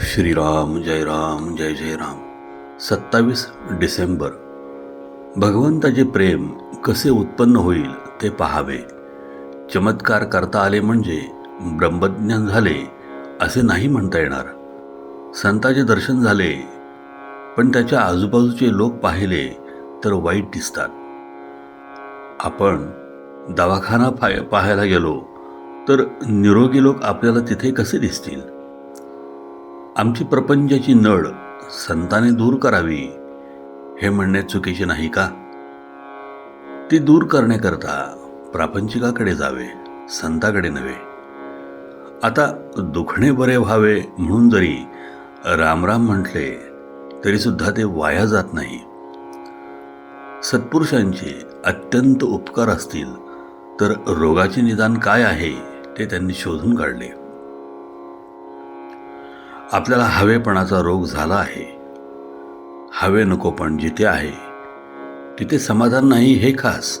श्रीराम जय राम जय जय राम. सत्तावीस डिसेंबर. भगवंताचे प्रेम कसे उत्पन्न होईल ते पहावे. चमत्कार करता आले म्हणजे ब्रह्मज्ञान झाले असे नाही म्हणता येणार. संताचे दर्शन झाले पण त्याच्या आजूबाजूचे लोक पाहिले तर वाईट दिसतात. आपण दवाखाना पाहायला गेलो तर निरोगी लोक आपल्याला तिथे कसे दिसतील? आमची प्रपंचाची नळ संताने दूर करावी हे म्हणणे चुकीचे नाही का? ती दूर करण्याकरता प्रापंचिकाकडे जावे संताकडे नव्हे. आता दुखणे बरे व्हावे म्हणून जरी रामराम म्हटले तरीसुद्धा ते वाया जात नाही. सत्पुरुषांचे अत्यंत उपकार असतील तर रोगाचे निदान काय आहे ते त्यांनी शोधून काढले. आपल्याला हवेपणाचा रोग झाला आहे. हवे नको पण जिथे आहे तिथे समाधान नाही हे खास.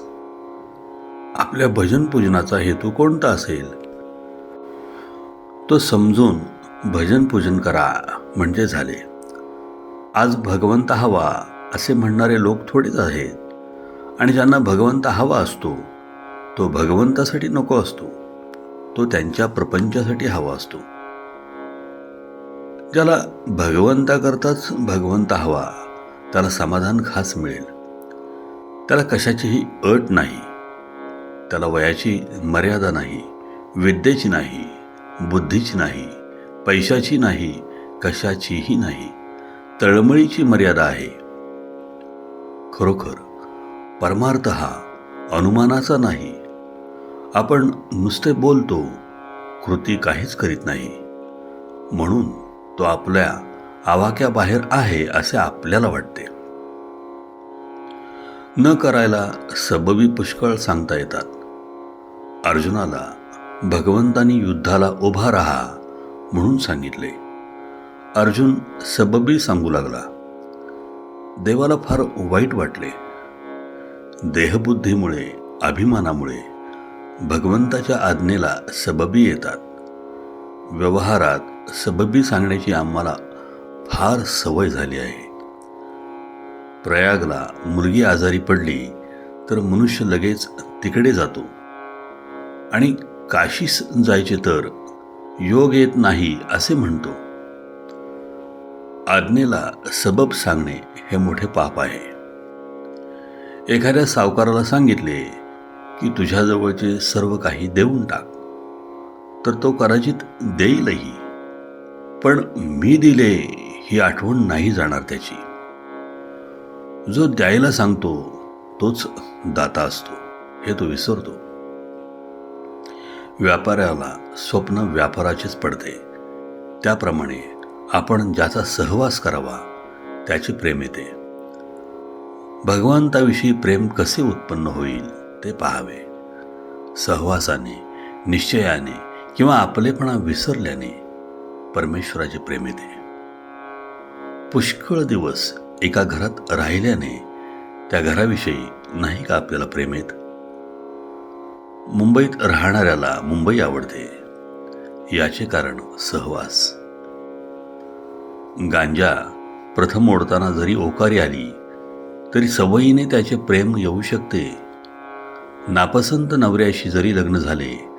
आपल्या भजन पूजनाचा हेतू कोणता असेल? तो समजून भजन पूजन करा म्हणजे झाले. आज भगवंत हवा असे म्हणणारे लोक थोडेच आहेत आणि ज्यांना भगवंत हवा असतो तो भगवंतासाठी नको असतो. तो त्यांच्या प्रपंचासाठी हवा असतो. ज्याला भगवंताकरताच भगवंत हवा त्याला समाधान खास मिळेल. त्याला कशाचीही अट नाही. त्याला वयाची मर्यादा नाही विद्येची नाही बुद्धीची नाही पैशाची नाही कशाचीही नाही. तळमळीची मर्यादा आहे. खरोखर परमार्थ हा अनुमानाचा नाही. आपण नुसते बोलतो कृती काहीच करीत नाही. म्हणून तो आपल्या आवाक्याबाहेर आहे असे आपल्याला वाटते. न करायला सबबी पुष्कळ सांगता येतात. अर्जुनाला भगवंतानी युद्धाला उभा राहा म्हणून सांगितले. अर्जुन सबबी सांगू लागला. देवाला फार वाईट वाटले. देहबुद्धीमुळे अभिमानामुळे भगवंताच्या आज्ञेला सबबी येतात. व्यवहारात सबबी सांगण्याची आम्हाला फार सवय झाली आहे. प्रयागला मुलगी आजारी पडली तर मनुष्य लगेच तिकडे जातो. आणि काशीस जायचे तर योग येत नाही असे म्हणतो. आज्ञेला सबब सांगणे हे मोठे पाप आहे. एखाद्या सावकाराला सांगितले की तुझ्याजवळचे सर्व काही देऊन टाक. तर तो कदाचित देईलही. पण मी दिले ही आठवण नाही जाणार त्याची. जो द्यायला सांगतो तोच दाता असतो हे तो विसरतो. व्यापाऱ्याला स्वप्न व्यापाराचेच पडते. त्याप्रमाणे आपण ज्याचा सहवास करावा त्याचे प्रेम येते. भगवंताविषयी प्रेम कसे उत्पन्न होईल ते पाहावे. सहवासाने निश्चयाने किंवा आपलेपणा विसरल्याने परमेश्वराचे प्रेम येते. पुष्कळ दिवस एका घरात राहिल्याने त्या घराविषयी नाही का आपल्याला प्रेम येत? मुंबईत राहणाऱ्याला मुंबई आवडते. याचे कारण सहवास. गांजा प्रथम ओढताना जरी ओकारी आली तरी सवयीने त्याचे प्रेम येऊ शकते. नापसंत नवऱ्याशी जरी लग्न झाले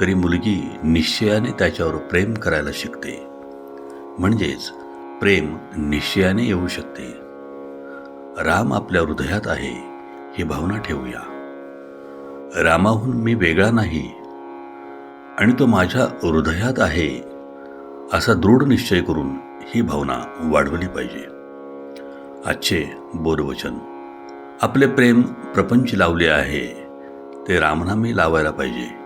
तरी मुलगी निश्चयाने त्याच्यावर प्रेम करायला शिकते. म्हणजेच प्रेम निश्चयाने येऊ शकते. राम आपल्या हृदयात आहे ही भावना ठेवूया. रामाहून मी वेगळा नाही आणि तो माझ्या हृदयात आहे असा दृढ निश्चय करून ही भावना वाढवली पाहिजे. आजचे बोधवचन. आपले प्रेम प्रपंच लावले आहे ते रामनामी लावायला पाहिजे.